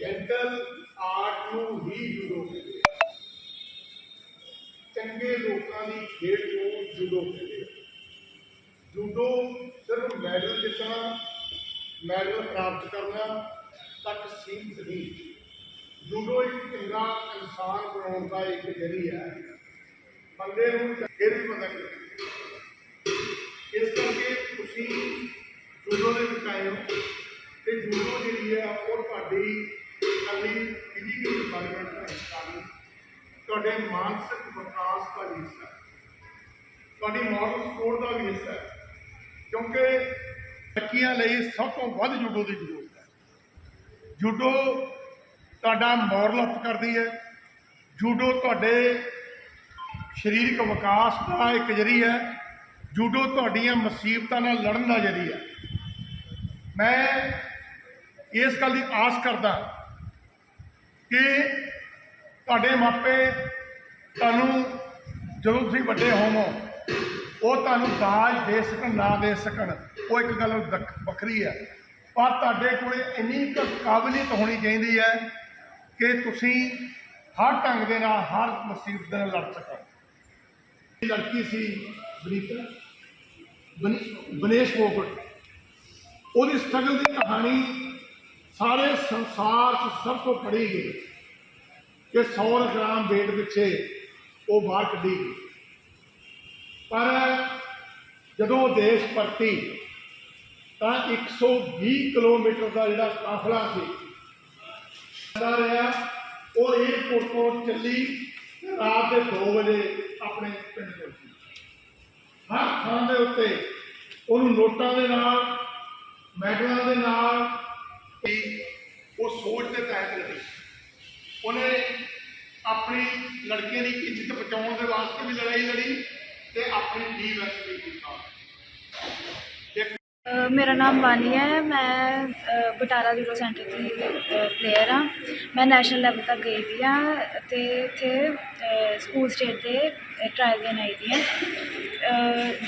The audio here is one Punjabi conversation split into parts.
ਜੈਂਟਲ ਆਰਟ ਨੂੰ ਹੀ ਜੂਡੋ ਕਹਿੰਦੇ ਚੰਗੇ ਲੋਕਾਂ ਦੀ ਖੇਡ ਨੂੰ ਜੂਡੋ ਕਹਿੰਦੇ ਆ। ਸਿਰਫ ਮੈਡਲ ਜਿੱਤਣਾ, ਮੈਡਲ ਪ੍ਰਾਪਤ ਕਰਨਾ ਤੱਕ ਸੀਮਿਤ ਨਹੀਂ। ਜੂਡੋ ਇੱਕ ਚੰਗਾ ਇਨਸਾਨ ਬਣਾਉਣ ਦਾ ਇੱਕ ਜ਼ਰੀਆ ਹੈ। ਬੰਦੇ ਨੂੰ ਫਿਰ ਵੀ ਪਤਾ ਇਸ ਕਰਕੇ ਤੁਸੀਂ ਜੂਡੋ ਦੇ ਵਿੱਚ ਆਏ ਹੋ ਤੇ ਜੂਡੋ ਜਿਹੜੀ ਹੈ ਉਹ ਤੁਹਾਡੀ ਇਕੱਲੀ ਫਿਜ਼ੀਕਲ ਡਿਵੈਲਪਮੈਂਟ ਦਾ ਹਿੱਸਾ ਨਹੀਂ ਤੁਹਾਡੇ ਮਾਨਸਿਕ ਵਿਕਾਸ ਦਾ ਵੀ ਹਿੱਸਾ ਤੁਹਾਡੀ ਮੋਰਲ ਸਪੋਰਟ ਦਾ ਵੀ ਹਿੱਸਾ ਹੈ। ਕਿਉਂਕਿ ਬੱਚੀਆਂ ਲਈ ਸਭ ਤੋਂ ਵੱਧ ਜੂਡੋ ਦੀ ਜ਼ਰੂਰਤ ਹੈ। ਜੂਡੋ ਤੁਹਾਡਾ ਮੋਰਲ ਅਪ ਕਰਦੀ ਹੈ। ਜੂਡੋ ਤੁਹਾਡੇ ਸਰੀਰਕ ਵਿਕਾਸ ਦਾ ਇੱਕ ਜ਼ਰੀਆ ਹੈ। ਜੂਡੋ ਤੁਹਾਡੀਆਂ ਮੁਸੀਬਤਾਂ ਨਾਲ ਲੜਨ ਦਾ ਜ਼ਰੀਆ ਮੈਂ ਇਸ ਗੱਲ ਦੀ ਆਸ ਕਰਦਾ ਕਿ ਤੁਹਾਡੇ ਮਾਪੇ ਤੁਹਾਨੂੰ ਜਦੋਂ ਤੁਸੀਂ ਵੱਡੇ ਹੋਵੋ, ਉਹ ਤੁਹਾਨੂੰ ਦਾਜ ਦੇ ਸਕਣ, ਨਾ ਦੇ ਸਕਣ, ਉਹ ਇੱਕ ਗੱਲ ਦਕ- ਵੱਖਰੀ ਹੈ। ਪਰ ਤੁਹਾਡੇ ਕੋਲੇ ਇੰਨੀ ਕੁ ਕਾਬਲੀਅਤ ਹੋਣੀ ਚਾਹੀਦੀ ਹੈ ਕਿ ਤੁਸੀਂ ਹਰ ਢੰਗ ਦੇ ਨਾਲ, ਹਰ ਮੁਸੀਬਤ ਦੇ ਨਾਲ ਲੜ ਸਕੋ। ਲੜਕੀ ਸੀ ਬਨੀਤਾ, ਬਨੀ- ਬਨੇਸ਼ ਫੋਗਟ ਉਹਦੀ ਸਟਰਗਲ ਦੀ ਕਹਾਣੀ ਸਾਰੇ ਸੰਸਾਰ 'ਚ ਸਭ ਤੋਂ ਪੜ੍ਹੀ ਗਈ ਕਿ 100 ਗ੍ਰਾਮ weight ਪਿੱਛੇ ਉਹ ਬਾਹਰ ਕੱਢੀ ਗਈ। ਪਰ ਜਦੋਂ ਉਹ ਦੇਸ਼ ਪਰਤੀ ਤਾਂ 120 ਕਿਲੋਮੀਟਰ ਦਾ ਜਿਹੜਾ ਕਾਫਲਾ ਸੀ, ਚੱਲਦਾ ਰਿਹਾ ਉਹ ਏਅਰਪੋਰਟ ਤੋਂ ਚੱਲੀ ਰਾਤ ਦੇ 2 ਵਜੇ ਆਪਣੇ ਪਿੰਡ ਪਹੁੰਚੀ ਹਰ ਥਾਂ ਦੇ ਉੱਤੇ ਉਹਨੂੰ ਨੋਟਾਂ ਦੇ ਨਾਲ, ਮੈਡਲਾਂ ਦੇ ਨਾਲ ਵੀ ਉਹ ਸੋਚ ਦੇ ਤਹਿਤ ਲੜੀ ਉਹਨੇ ਆਪਣੀ ਲੜਕੇ ਦੀ ਇੱਜ਼ਤ ਬਚਾਉਣ ਦੇ ਵਾਸਤੇ ਵੀ ਲੜਾਈ ਲੜੀ ਤੇ ਆਪਣੀ ਟੀਮ ਵਾਸਤੇ ਵੀ ਕੀਤਾ ਮੇਰਾ ਨਾਮ ਵਾਨੀ ਹੈ। ਮੈਂ ਬਟਾਲਾ ਜੂਡੋ ਸੈਂਟਰ ਦੀ ਪਲੇਅਰ ਹਾਂ। ਮੈਂ ਨੈਸ਼ਨਲ ਲੈਵਲ ਤੱਕ ਗਈ ਦੀ ਹਾਂ ਅਤੇ ਇੱਥੇ ਸਕੂਲ ਸਟੇਟ ਦੇ ਟਰਾਇਲ ਦੇਣ ਆਈ ਦੀ ਹਾਂ।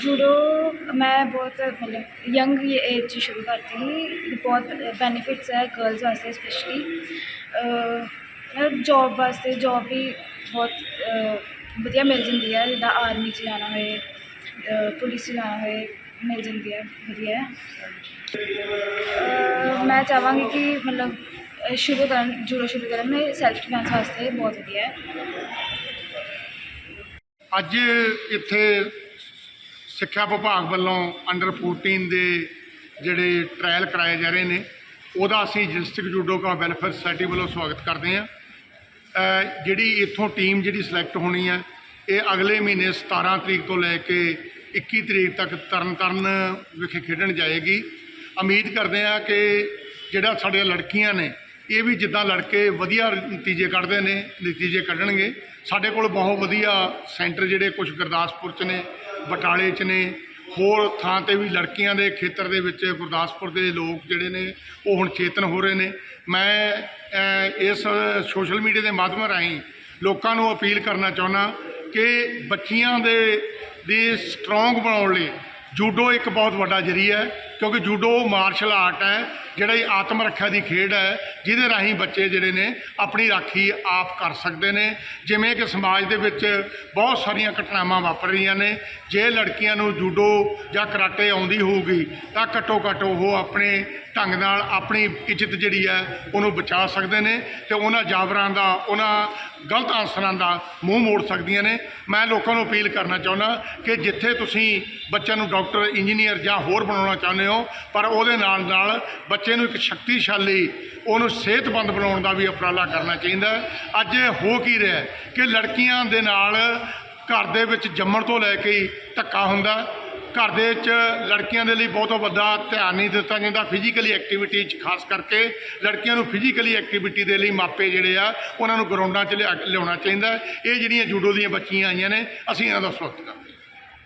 ਜੂਡੋ ਮੈਂ ਬਹੁਤ, ਮਤਲਬ ਯੰਗ ਏਜ 'ਚ ਸ਼ੁਰੂ ਕਰਤੀ। ਸੀ ਬਹੁਤ ਬੈਨੀਫਿਟਸ ਹੈ ਗਰਲਸ ਵਾਸਤੇ ਸਪੈਸ਼ਲੀ ਜੌਬ ਵਾਸਤੇ ਜੌਬ ਵੀ ਬਹੁਤ ਵਧੀਆ ਮਿਲ ਜਾਂਦੀ ਹੈ। ਜਿੱਦਾਂ ਆਰਮੀ 'ਚ ਜਾਣਾ ਹੋਏ ਪੁਲਿਸ 'ਚ ਜਾਣਾ ਹੋਏ। ਮਿਲ ਜਾਂਦੀ ਹੈ, ਵਧੀਆ ਹੈ। ਮੈਂ ਚਾਹਾਂਗੀ ਕਿ ਮਤਲਬ ਸ਼ੁਰੂ ਕਰਨ ਜੂਡੋ ਸ਼ੁਰੂ ਕਰਨ। ਮੈਂ ਸੈਲਫ ਡਿਫੈਂਸ ਵਾਸਤੇ ਬਹੁਤ ਵਧੀਆ ਹੈ। ਅੱਜ ਇੱਥੇ ਸਿੱਖਿਆ ਵਿਭਾਗ ਵੱਲੋਂ ਅੰਡਰ 14 ਦੇ ਜਿਹੜੇ ਟ੍ਰਾਇਲ ਕਰਾਏ ਜਾ ਰਹੇ ਨੇ, ਉਹਦਾ ਅਸੀਂ ਡਿਸਟ੍ਰਿਕਟ ਜੂਡੋਕਾ ਵੈਲਫੇਅਰ ਸੁਸਾਇਟੀ ਵੱਲੋਂ ਸਵਾਗਤ ਕਰਦੇ ਹਾਂ। ਜਿਹੜੀ ਇੱਥੋਂ ਟੀਮ ਜਿਹੜੀ ਸਿਲੈਕਟ ਹੋਣੀ ਹੈ, ਇਹ ਅਗਲੇ ਮਹੀਨੇ 17 ਤਰੀਕ ਤੋਂ ਲੈ ਕੇ 21 ਤਰੀਕ ਤੱਕ ਤਰਨਤਾਰਨ ਵਿਖੇ ਖੇਡਣ ਜਾਏਗੀ। ਉਮੀਦ ਕਰਦੇ ਹਾਂ ਕਿ ਜਿਹੜਾ ਸਾਡੇ ਲੜਕੀਆਂ ਨੇ, ਇਹ ਵੀ ਜਿੱਦਾਂ ਲੜਕੇ ਵਧੀਆ ਨਤੀਜੇ ਕੱਢਦੇ ਨੇ, ਨਤੀਜੇ ਕੱਢਣਗੇ। ਸਾਡੇ ਕੋਲ ਬਹੁਤ ਵਧੀਆ ਸੈਂਟਰ ਜਿਹੜੇ ਕੁਝ ਗੁਰਦਾਸਪੁਰ 'ਚ ਨੇ, ਬਟਾਲੇ 'ਚ ਨੇ, ਹੋਰ ਥਾਂ ਤੇ ਵੀ ਲੜਕੀਆਂ ਦੇ ਖੇਤਰ ਦੇ ਵਿੱਚ ਗੁਰਦਾਸਪੁਰ ਦੇ ਲੋਕ ਜਿਹੜੇ ਨੇ, ਉਹ ਹੁਣ ਚੇਤਨ ਹੋ ਰਹੇ ਨੇ। ਮੈਂ ਇਸ ਸੋਸ਼ਲ ਮੀਡੀਆ ਦੇ ਮਾਧਿਅਮ ਰਾਹੀਂ ਲੋਕਾਂ ਨੂੰ ਅਪੀਲ ਕਰਨਾ ਚਾਹੁੰਦਾ ਕਿ ਬੱਚੀਆਂ ਦੇ ਦੀ ਸਟਰੋਂਗ ਬਣਾਉਣ ਲਈ ਜੂਡੋ ਇੱਕ ਬਹੁਤ ਵੱਡਾ ਜ਼ਰੀਆ ਹੈ, ਕਿਉਂਕਿ ਜੂਡੋ ਮਾਰਸ਼ਲ ਆਰਟ ਹੈ। ਜਿਹੜਾ ਇਹ ਆਤਮ ਰੱਖਿਆ ਦੀ ਖੇਡ ਹੈ, ਜਿਹਦੇ ਰਾਹੀਂ ਬੱਚੇ ਜਿਹੜੇ ਨੇ ਆਪਣੀ ਰਾਖੀ ਆਪ ਕਰ ਸਕਦੇ ਨੇ। ਜਿਵੇਂ ਕਿ ਸਮਾਜ ਦੇ ਵਿੱਚ ਬਹੁਤ ਸਾਰੀਆਂ ਘਟਨਾਵਾਂ ਵਾਪਰ ਰਹੀਆਂ ਨੇ। ਜੇ ਲੜਕੀਆਂ ਨੂੰ ਜੂਡੋ ਜਾਂ ਕਰਾਟੇ ਆਉਂਦੀ ਹੋਊਗੀ, ਤਾਂ ਘੱਟੋ ਘੱਟ ਉਹ ਆਪਣੇ ਢੰਗ ਨਾਲ ਆਪਣੀ ਇੱਜ਼ਤ ਜਿਹੜੀ ਹੈ, ਉਹਨੂੰ ਬਚਾ ਸਕਦੇ ਨੇ ਤੇ ਉਹਨਾਂ ਜਾਬਰਾਂ ਦਾ, ਉਹਨਾਂ ਗਲਤ ਆਨਸਰਾਂ ਦਾ ਮੂੰਹ ਮੋੜ ਸਕਦੀਆਂ ਨੇ। ਮੈਂ ਲੋਕਾਂ ਨੂੰ ਅਪੀਲ ਕਰਨਾ ਚਾਹੁੰਦਾ ਕਿ ਜਿੱਥੇ ਤੁਸੀਂ ਬੱਚਿਆਂ ਨੂੰ ਡਾਕਟਰ, ਇੰਜੀਨੀਅਰ ਜਾਂ ਹੋਰ ਬਣਾਉਣਾ ਚਾਹੁੰਦੇ ਹੋ, ਪਰ ਉਹਦੇ ਨਾਲ ਨਾਲ ਬੱਚੇ ਨੂੰ ਇੱਕ ਸ਼ਕਤੀਸ਼ਾਲੀ, ਉਹਨੂੰ ਸਿਹਤਮੰਦ ਬਣਾਉਣ ਦਾ ਵੀ ਉਪਰਾਲਾ ਕਰਨਾ ਚਾਹੀਦਾ ਹੈ। ਅੱਜ ਹੋ ਕੀ ਰਿਹਾ ਕਿ ਲੜਕੀਆਂ ਦੇ ਨਾਲ ਘਰ ਦੇ ਵਿੱਚ ਜੰਮਣ ਤੋਂ ਲੈ ਕੇ ਹੀ ਧੱਕਾ ਹੁੰਦਾ ਘਰ ਦੇ ਵਿੱਚ ਲੜਕੀਆਂ ਦੇ ਲਈ ਬਹੁਤ ਵੱਡਾ ਧਿਆਨ ਨਹੀਂ ਦਿੱਤਾ ਜਾਂਦਾ। ਫਿਜ਼ੀਕਲੀ ਐਕਟੀਵਿਟੀ 'ਚ ਖਾਸ ਕਰਕੇ ਲੜਕੀਆਂ ਨੂੰ ਫਿਜ਼ੀਕਲੀ ਐਕਟੀਵਿਟੀ ਦੇ ਲਈ ਮਾਪੇ ਜਿਹੜੇ ਆ, ਉਹਨਾਂ ਨੂੰ ਗਰਾਊਂਡਾਂ 'ਚ ਲਿਆ- ਲਿਆਉਣਾ ਚਾਹੀਦਾ ਇਹ ਜਿਹੜੀਆਂ ਜੂਡੋ ਦੀਆਂ ਬੱਚੀਆਂ ਆਈਆਂ ਨੇ, ਅਸੀਂ ਇਹਨਾਂ ਦਾ ਸਵਾਗਤ ਕਰਦੇ